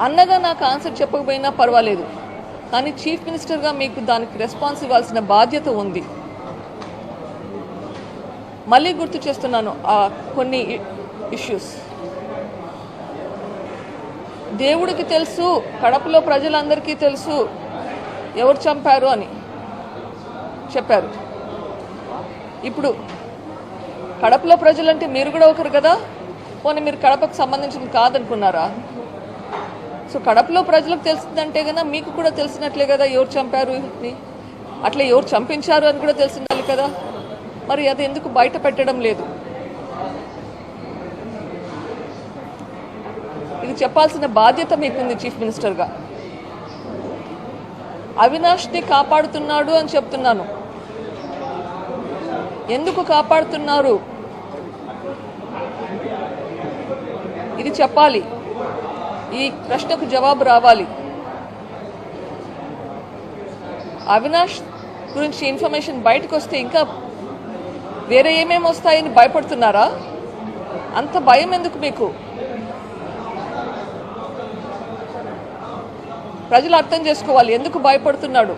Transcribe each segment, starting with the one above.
అన్నగా నాకు ఆన్సర్ చెప్పకపోయినా పర్వాలేదు. కానీ చీఫ్ మినిస్టర్గా మీకు దానికి రెస్పాన్స్ ఇవ్వాల్సిన బాధ్యత ఉంది. మళ్ళీ గుర్తు చేస్తున్నాను ఆ కొన్ని ఇష్యూస్ దేవుడికి తెలుసు కడపలో ప్రజలందరికీ తెలుసు ఎవరు చంపారు అని చెప్పారు. ఇప్పుడు కడపలో ప్రజలంటే మీరు కూడా ఒకరు కదా? పోనీ మీరు కడపకు సంబంధించింది కాదనుకున్నారా? సో కడపలో ప్రజలకు తెలిసిందంటే కదా మీకు కూడా తెలిసినట్లే కదా ఎవరు చంపారు అట్లా ఎవరు చంపించారు అని కూడా తెలిసిండాలి కదా. మరి అది ఎందుకు బయట పెట్టడం లేదు? ఇది చెప్పాల్సిన బాధ్యత మీకుంది చీఫ్ మినిస్టర్గా. అవినాష్ని కాపాడుతున్నాడు అని చెప్తున్నాను. ఎందుకు కాపాడుతున్నారు? ఇది చెప్పాలి. ఈ ప్రశ్నకు జవాబు రావాలి. అవినాష్ గురించి ఇన్ఫర్మేషన్ బయటకు వస్తే ఇంకా వేరే ఏమేమి వస్తాయని భయపడుతున్నారా? అంత భయం ఎందుకు మీకు? ప్రజలు అర్థం చేసుకోవాలి. ఎందుకు భయపడుతున్నాడు?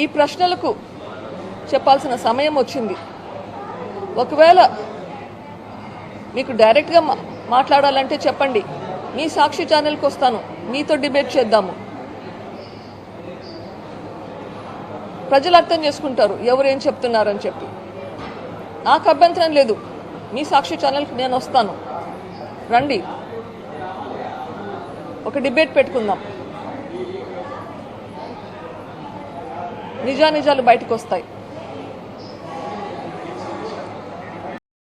ఈ ప్రశ్నలకు చెప్పాల్సిన సమయం వచ్చింది. ఒకవేళ మీకు డైరెక్ట్గా మాట్లాడాలంటే చెప్పండి. మీ సాక్షి ఛానల్కి వస్తాను. మీతో డిబేట్ చేద్దాము. ప్రజలు అర్థం చేసుకుంటారు. ఎవరు ఏం చెప్తున్నారని చెప్పి. నాకు అభ్యంతరం లేదు. మీ సాక్షి ఛానల్కి నేను వస్తాను. రండి. ఒక డిబేట్ పెట్టుకుందాం. నిజానిజాలు బయటకు వస్తాయి.